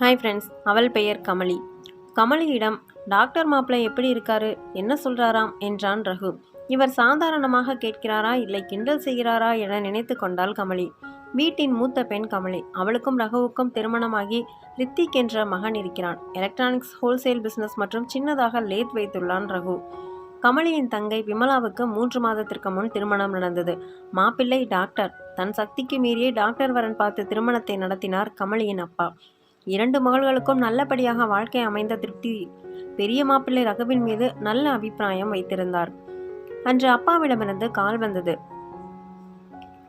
Hi friends அவள் பெயர் Kamali. கமலியிடம் doctor மாப்பிள்ளை எப்படி இருக்காரு? என்ன சொல்றாராம்? என்றான் ரகு. இவர் சாதாரணமாக கேட்கிறாரா? இல்லை கிண்டல் செய்கிறாரா? என நினைத்து கொண்டாள் கமலி. வீட்டின் மூத்த பெண் கமலி. அவளுக்கும் ரகுவுக்கும் திருமணமாகி ரித்திக் என்ற மகன் இருக்கிறான். எலக்ட்ரானிக்ஸ் ஹோல்சேல் பிஸ்னஸ் மற்றும் சின்னதாக லேத் வைத்துள்ளான் ரகு. கமலியின் தங்கை விமலாவுக்கு மூன்று மாதத்திற்கு முன் திருமணம் நடந்தது. மாப்பிள்ளை டாக்டர். தன் சக்திக்கு மீறியே டாக்டர் வரன் பார்த்து திருமணத்தை நடத்தினார் கமலியின் அப்பா. இரண்டு மகள்களுக்கும் நல்லபடியாக வாழ்க்கை அமைந்த திருப்தி பெரிய மாப்பிள்ளை ரகுவின் மீது நல்ல அபிப்பிராயம் வைத்திருந்தார். அன்று அப்பாவிடமிருந்து கால் வந்தது.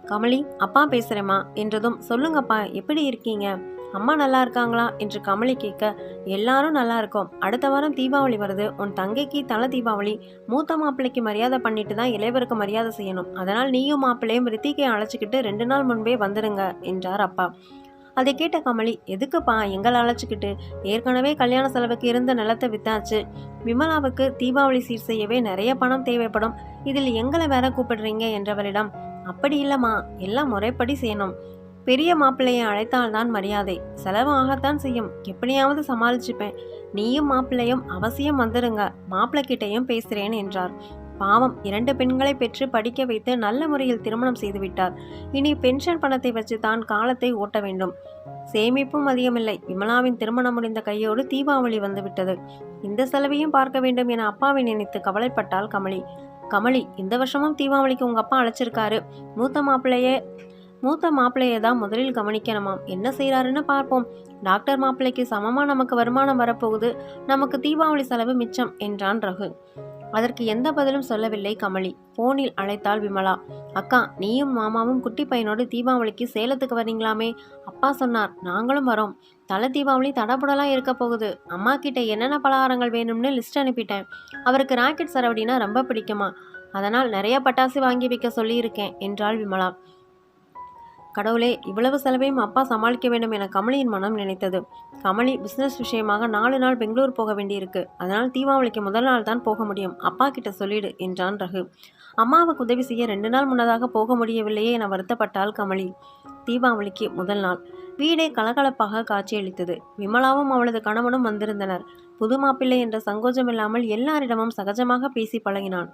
கமலி அப்பா பேசுறேம்மா. என்றதும் சொல்லுங்கப்பா எப்படி இருக்கீங்க? அம்மா நல்லா இருக்காங்களா? என்று கமலி கேட்க எல்லாரும் நல்லா இருக்கோம். அடுத்த வாரம் தீபாவளி வருது. உன் தங்கைக்கு தலை தீபாவளி. மூத்த மாப்பிள்ளைக்கு மரியாதை பண்ணிட்டு தான் இளையவருக்கு மரியாதை செய்யணும். அதனால் நீயும் மாப்பிள்ளையும் ரித்திகை அழைச்சிக்கிட்டு ரெண்டு நாள் முன்பே வந்துடுங்க என்றார் அப்பா. அதை கேட்ட கமலி எதுக்குப்பா எங்களை அழைச்சிக்கிட்டு? ஏற்கனவே கல்யாண செலவுக்கு இருந்த நிலத்தை வித்தாச்சு. விமலாவுக்கு தீபாவளி சீர் செய்யவே நிறைய பணம் தேவைப்படும். இதில் எங்களை வேற கூப்பிடுறீங்க என்றவரிடம் அப்படி இல்லைம்மா எல்லாம் முறைப்படி செய்யணும். பெரிய மாப்பிள்ளையை அழைத்தால்தான் மரியாதை. செலவு ஆகத்தான் செய்யும். எப்படியாவது சமாளிச்சுப்பேன். நீயும் மாப்பிள்ளையும் அவசியம் வந்துடுங்க மாப்பிள்ளை கிட்டேயும் பேசுறேன் என்றார். பாவம் இரண்டு பெண்களை பெற்று படிக்க வைத்து நல்ல முறையில் திருமணம் செய்துவிட்டார். இனி பென்ஷன் பணத்தை வச்சு தான் காலத்தை ஓட்ட வேண்டும். சேமிப்பும் அதிகமில்லை விமலாவின் திருமணம் முடிந்த கையோடு தீபாவளி வந்துவிட்டது. இந்த செலவையும் பார்க்க வேண்டும் என அப்பாவை நினைத்து கவலைப்பட்டாள் கமலி. கமலி இந்த வருஷமும் தீபாவளிக்கு உங்க அப்பா அழைச்சிருக்காரு. மூத்த மாப்பிள்ளையே மூத்த மாப்பிள்ளையை தான் முதலில் கவனிக்கணுமாம். என்ன செய்கிறாருன்னு பார்ப்போம். டாக்டர் மாப்பிள்ளைக்கு சமமாக நமக்கு வருமானம் வரப்போகுது. நமக்கு தீபாவளி செலவு மிச்சம் என்றான் ரகு. அதற்கு எந்த பதிலும் சொல்லவில்லை கமலி. போனில் அழைத்தாள் விமலா. அக்கா நீயும் மாமாவும் குட்டி பையனோடு தீபாவளிக்கு சேலத்துக்கு வரீங்களாமே அப்பா சொன்னார் நாங்களும் வரோம். தலை தீபாவளி தடபுடலாம் இருக்க போகுது. அம்மா கிட்ட என்னென்ன பலகாரங்கள் வேணும்னு லிஸ்ட் அனுப்பிட்டேன். அவருக்கு ராக்கெட் சரவடினா ரொம்ப பிடிக்குமா? அதனால் நிறைய பட்டாசு வாங்கி வைக்க சொல்லியிருக்கேன் என்றாள் விமலா. கடவுளே இவ்வளவு செலவையும் அப்பா சமாளிக்க வேண்டும் என கமலியின் மனம் நினைத்தது. கமலி பிசினஸ் விஷயமாக நாலு நாள் பெங்களூர் போக வேண்டியிருக்கு. அதனால் தீபாவளிக்கு முதல் நாள் தான் போக முடியும். அப்பா கிட்ட சொல்லிடு என்றான் ரகு. அம்மாவுக்கு உதவி செய்ய ரெண்டு நாள் முன்னதாக போக முடியவில்லையே என வருத்தப்பட்டாள் கமலி. தீபாவளிக்கு முதல் நாள். வீடே கலகலப்பாக காட்சியளித்தது. விமலாவும் அவளது கணவனும் வந்திருந்தனர். புது மாப்பிள்ளை என்ற சங்கோஜமில்லாமல் எல்லாரிடமும் சகஜமாக பேசி பழகினான்.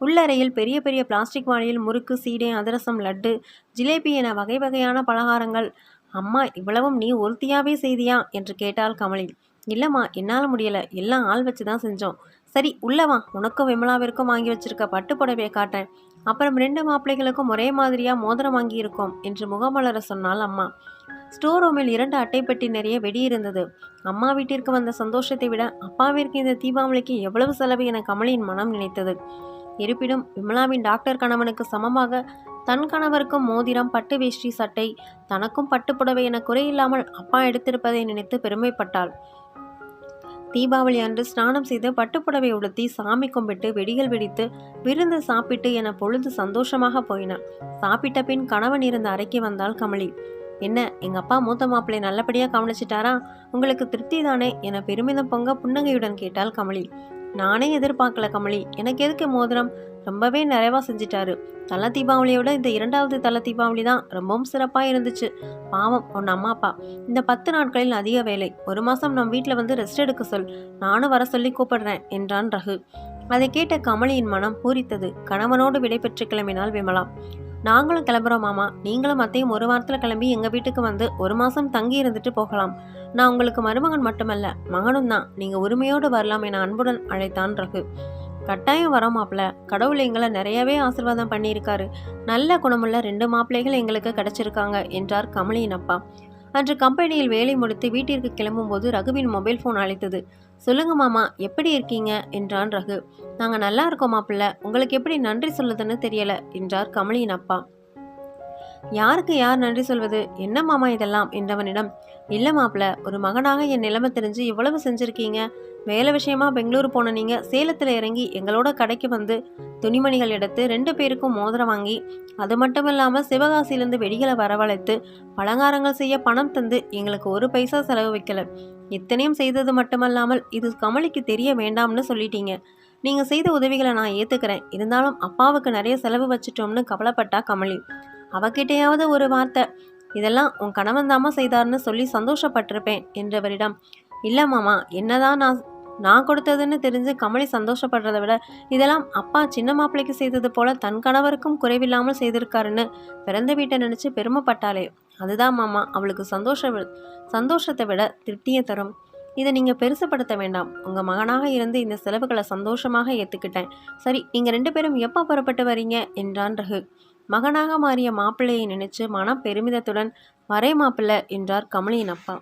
உள்ளறையில் பெரிய பெரிய பிளாஸ்டிக் வாளியில் முறுக்கு சீடை அதிரசம் லட்டு ஜிலேபி என வகை வகையான பலகாரங்கள். அம்மா இவ்வளவும் நீ ஒருத்தியாவே செய்தியா? என்று கேட்டாள் கமலி. இல்லைம்மா என்னால் முடியலை. எல்லாம் ஆள் வச்சு தான் செஞ்சோம். சரி உள்ளவா உனக்கும் விமலாவிற்கும் வாங்கி வச்சிருக்க பட்டு புடவையை காட்டேன் அப்புறம் ரெண்டு மாப்பிள்ளைகளுக்கும் ஒரே மாதிரியா மோதிரம் வாங்கி இருக்கோம் என்று முகமலர சொன்னாள் அம்மா. ஸ்டோர் ரூமில் இரண்டு அட்டைப்பெட்டி நிறைய வெடி இருந்தது. அம்மா வீட்டிற்கு வந்த சந்தோஷத்தை விட அப்பாவிற்கு இந்த தீபாவளிக்கு எவ்வளவு செலவு என கமலியின் மனம் நினைத்தது. இருப்பினும் விமலாவின் டாக்டர் கணவனுக்கு சமமாக தன் கணவருக்கும் மோதிரம் பட்டு வேஷ்டி சட்டை தனக்கும் பட்டுப்புடவை என குறையில்லாமல் அப்பா எடுத்திருப்பதை நினைத்து பெருமைப்பட்டாள். தீபாவளி அன்று ஸ்நானம் செய்து பட்டுப்புடவை உடுத்தி சாமி கும்பிட்டு வெடிகள் வெடித்து விருந்து சாப்பிட்டு என பொழுது சந்தோஷமாக போயின. சாப்பிட்ட பின் கணவன் இருந்த அறைக்கு வந்தாள் கமலி. என்ன எங்க அப்பா மூத்த மாப்பிள்ளை நல்லபடியா கவனிச்சிட்டாரா? உங்களுக்கு திருப்தி தானே? என பெருமிதம் பொங்க புன்னகையுடன் கேட்டாள் கமலி. நானே எதிர்பார்க்கல கமலி. எனக்கு எதுக்கு மோதிரம்? ரொம்பவே நிறைவாக செஞ்சிட்டாரு. தலை தீபாவளியோட இந்த இரண்டாவது தலை தீபாவளி தான் ரொம்பவும் சிறப்பாக இருந்துச்சு. பாவம் உன் அம்மா அப்பா. இந்த பத்து நாட்களில் அதிக வேலை. ஒரு மாதம் நம் வீட்டில் வந்து ரெஸ்ட் எடுக்க சொல். நானும் வர சொல்லி கூப்பிடுறேன் என்றான் ரகு. அதை கேட்ட கமலியின் மனம் பூரித்தது. கணவனோடு விடை பெற்று கிளம்பினாள் விமலா. நாங்களும் கிளம்புறோம் மாமா. நீங்களும் அத்தையும் ஒரு வாரத்தில் கிளம்பி எங்கள் வீட்டுக்கு வந்து ஒரு மாதம் தங்கி இருந்துட்டு போகலாம். நான் உங்களுக்கு மருமகன் மட்டுமல்ல மகனும் தான். நீங்கள் உரிமையோடு வரலாம் என அன்புடன் அழைத்தான் ரகு. கட்டாயம் வரோம் மாப்பிள்ள. கடவுள் எங்களை நிறையவே ஆசிர்வாதம் பண்ணியிருக்காரு. நல்ல குணமுள்ள ரெண்டு மாப்பிள்ளைகள் எங்களுக்கு கிடைச்சிருக்காங்க என்றார் கமலியின் அப்பா. அன்று கம்பெனியில் வேலை முடித்து வீட்டிற்கு கிளம்பும்போது ரகுவின் மொபைல் ஃபோன் அழைத்தது. சொல்லுங்க மாமா எப்படி இருக்கீங்க? என்றான் ரகு. நாங்கள் நல்லா இருக்கோம் மாப்பிள்ள. உங்களுக்கு எப்படி நன்றி சொல்லுதுன்னு தெரியல என்றார் கமலியின் அப்பா. யாருக்கு யார் நன்றி சொல்வது? என்ன மாமா இதெல்லாம்? என்றவனிடம் இல்லை மாப்பிள்ள ஒரு மகனாக என் நிலைமை தெரிஞ்சு இவ்வளவு செஞ்சுருக்கீங்க. வேலை விஷயமா பெங்களூர் போன நீங்கள் சேலத்தில் இறங்கி எங்களோட கடைக்கு வந்து துணிமணிகள் எடுத்து ரெண்டு பேருக்கும் மோதிரம் வாங்கி அது மட்டும் இல்லாமல் சிவகாசியிலேருந்து வெடிகளை வரவழைத்து பலகாரங்கள் செய்ய பணம் தந்து எங்களுக்கு ஒரு பைசா செலவு வைக்கல. இத்தனையும் செய்தது மட்டுமல்லாமல் இது கமலிக்கு தெரிய வேண்டாம்னு சொல்லிட்டீங்க. நீங்கள் செய்த உதவிகளை நான் ஏற்றுக்கிறேன் இருந்தாலும் அப்பாவுக்கு நிறைய செலவு வச்சிட்டோம்னு கவலைப்பட்டா கமலி. அவகிட்டையாவது ஒரு வார்த்தை இதெல்லாம் உன் கணவன் தாமா செய்தார்னு சொல்லி சந்தோஷப்பட்டிருப்பேன் என்றவரிடம். இல்லை மாமா என்னதான் நான் நான் கொடுத்ததுன்னு தெரிஞ்சு கமலி சந்தோஷப்படுறதை விட இதெல்லாம் அப்பா சின்ன மாப்பிள்ளைக்கு செய்தது போல தன் கணவருக்கும் குறைவில்லாமல் செய்திருக்காருன்னு பிறந்த வீட்டை நினச்சி பெருமைப்பட்டாளே. அதுதான் மாமா அவளுக்கு சந்தோஷ சந்தோஷத்தை விட திருப்தியை தரும். இதை நீங்கள் பெருசுப்படுத்த வேண்டாம். உங்கள் மகனாக இருந்து இந்த செலவுகளை சந்தோஷமாக ஏற்றுக்கிட்டேன் சரி நீங்கள் ரெண்டு பேரும் எப்போ புறப்பட்டு வரீங்க? என்றான் ரகு. மகனாக மாறிய மாப்பிள்ளையை நினைச்சு மனம் பெருமிதத்துடன் வரே மாப்பிள்ளை என்றார் கமலியின் அப்பா.